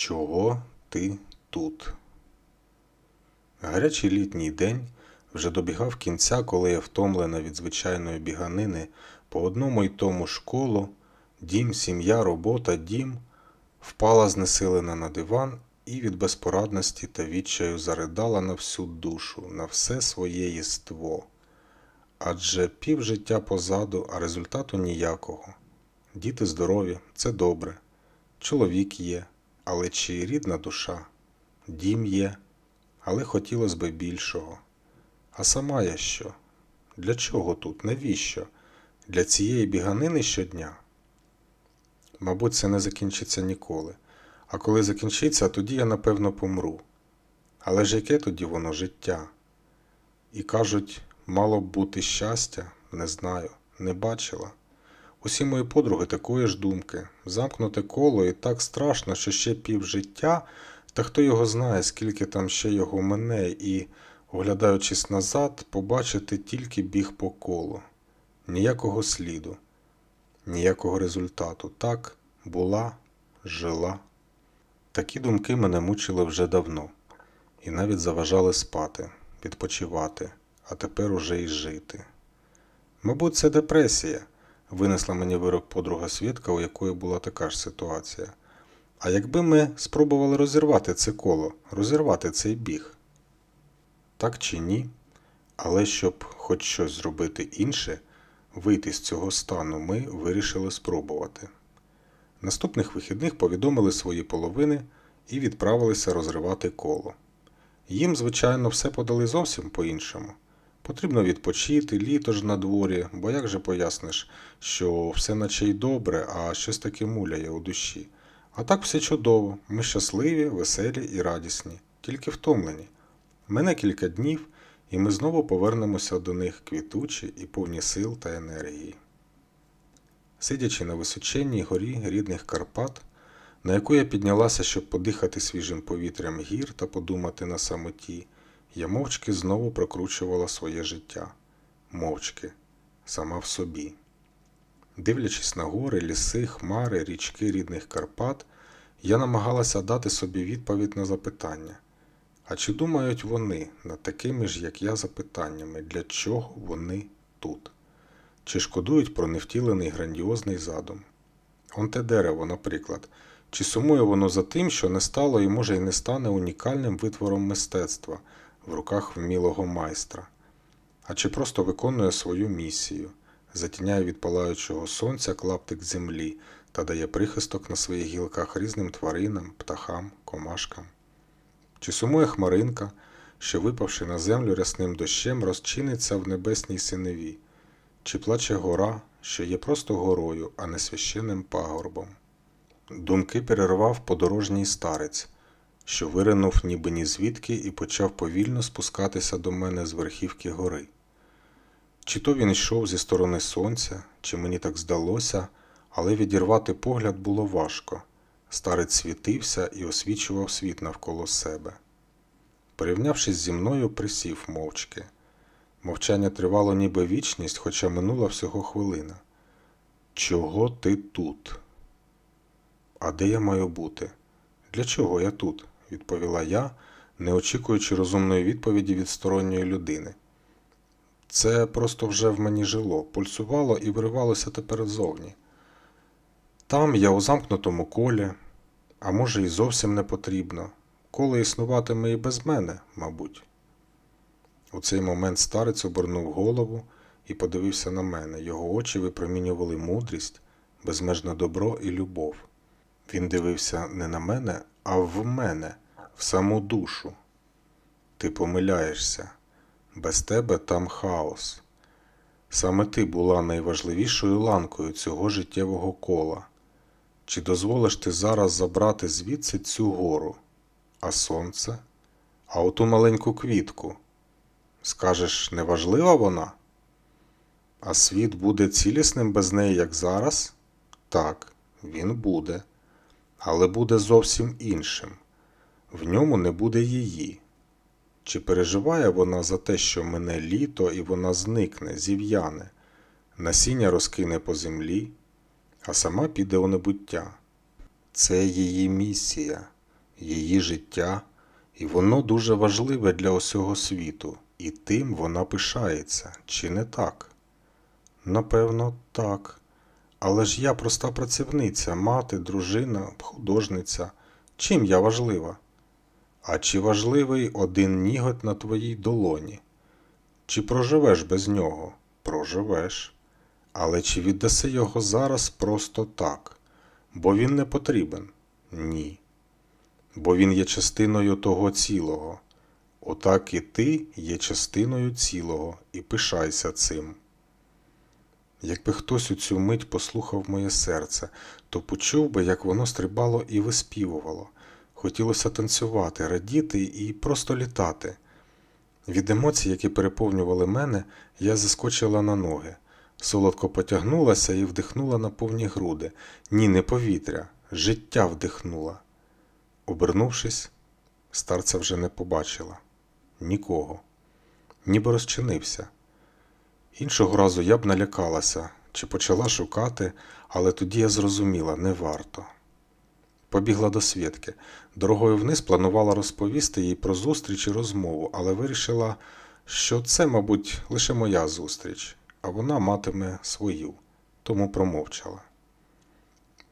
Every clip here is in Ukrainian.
Чого ти тут? Гарячий літній день вже добігав кінця, коли я втомлена від звичайної біганини по одному й тому школу, дім, сім'я, робота, дім, впала знесилена на диван і від безпорадності та відчаю заридала на всю душу, на все своє єство. Адже півжиття позаду, а результату ніякого. Діти здорові, це добре. Чоловік є, але чи рідна душа? Дім є, але хотілося би більшого. А сама я що? Для чого тут? Навіщо? Для цієї біганини щодня? Мабуть, це не закінчиться ніколи. А коли закінчиться, тоді я напевно помру. Але ж яке тоді воно життя? І кажуть, мало б бути щастя, не знаю, не бачила. Усі мої подруги такої ж думки. Замкнуте коло і так страшно, що ще півжиття, та хто його знає, скільки там ще його мене, і, оглядаючись назад, побачити тільки біг по колу. Ніякого сліду, ніякого результату. Так, була, жила. Такі думки мене мучили вже давно, і навіть заважали спати, відпочивати, а тепер уже й жити. Мабуть, це депресія, винесла мені вирок подруга Свідка, у якої була така ж ситуація. А якби ми спробували розірвати це коло, розірвати цей біг? Так чи ні? Але щоб хоч щось зробити інше, вийти з цього стану, ми вирішили спробувати. Наступних вихідних повідомили свої половини і відправилися розривати коло. Їм, звичайно, все подали зовсім по-іншому. Потрібно відпочити, літо ж на дворі, бо як же поясниш, що все наче й добре, а щось таке муляє у душі. А так все чудово, ми щасливі, веселі і радісні, тільки втомлені. Мене кілька днів, і ми знову повернемося до них квітучі і повні сил та енергії. Сидячи на височенній горі рідних Карпат, на яку я піднялася, щоб подихати свіжим повітрям гір та подумати на самоті, я мовчки знову прокручувала своє життя. Мовчки, сама в собі. Дивлячись на гори, ліси, хмари, річки рідних Карпат, я намагалася дати собі відповідь на запитання. А чи думають вони над такими ж, як я, запитаннями, для чого вони тут? Чи шкодують про невтілений грандіозний задум? Он те дерево, наприклад, чи сумує воно за тим, що не стало і може й не стане унікальним витвором мистецтва в руках вмілого майстра? А чи просто виконує свою місію, затіняє від палаючого сонця клаптик землі та дає прихисток на своїх гілках різним тваринам, птахам, комашкам? Чи сумує хмаринка, що, випавши на землю рясним дощем, розчиниться в небесній синеві? Чи плаче гора, що є просто горою, а не священним пагорбом? Думки перервав подорожній старець, що виринув ніби ні звідки і почав повільно спускатися до мене з верхівки гори. Чи то він йшов зі сторони сонця, чи мені так здалося, але відірвати погляд було важко. Старець світився і освічував світ навколо себе. Порівнявшись зі мною, присів мовчки. Мовчання тривало ніби вічність, хоча минула всього хвилина. Чого ти тут? А де я маю бути? Для чого я тут? Відповіла я, не очікуючи розумної відповіді від сторонньої людини. Це просто вже в мені жило, пульсувало і виривалося тепер ззовні. Там я у замкнутому колі, а може, і зовсім не потрібно. Коло існуватиме і без мене, мабуть. У цей момент старець обернув голову і подивився на мене. Його очі випромінювали мудрість, безмежне добро і любов. Він дивився не на мене, а в мене, в саму душу. Ти помиляєшся. Без тебе там хаос. Саме ти була найважливішою ланкою цього життєвого кола. Чи дозволиш ти зараз забрати звідси цю гору, а сонце, а оту маленьку квітку? Скажеш, неважлива вона? А світ буде цілісним без неї, як зараз? Так, він буде, але буде зовсім іншим. В ньому не буде її. Чи переживає вона за те, що мине літо і вона зникне, зів'яне, насіння розкине по землі, а сама піде у небуття? Це її місія її життя, і воно дуже важливе для усього світу, і тим вона пишається, чи не так? Напевно, так. Але ж я проста працівниця, мати, дружина, художниця. Чим я важлива? А чи важливий один ніготь на твоїй долоні? Чи проживеш без нього? Проживеш. Але чи віддаси його зараз просто так? Бо він не потрібен? Ні. Бо він є частиною того цілого. Отак і ти є частиною цілого, і пишайся цим. Якби хтось у цю мить послухав моє серце, то почув би, як воно стрибало і виспівувало. Хотілося танцювати, радіти і просто літати. Від емоцій, які переповнювали мене, я заскочила на ноги, солодко потягнулася і вдихнула на повні груди. Ні, не повітря, життя вдихнула. Обернувшись, старця вже не побачила нікого, ніби розчинився. Іншого разу я б налякалася чи почала шукати, але тоді я зрозуміла не варто. Побігла до Свідки. Дорогою вниз планувала розповісти їй про зустріч і розмову, але вирішила, що це, мабуть, лише моя зустріч, а вона матиме свою, тому промовчала.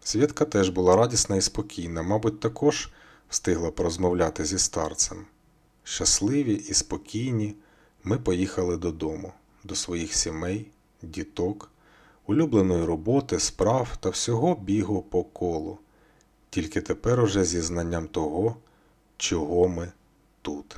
Свідка теж була радісна і спокійна, мабуть, також встигла порозмовляти зі старцем. Щасливі і спокійні, ми поїхали додому, до своїх сімей, діток, улюбленої роботи, справ та всього бігу по колу, тільки тепер уже зі знанням того, чого ми тут.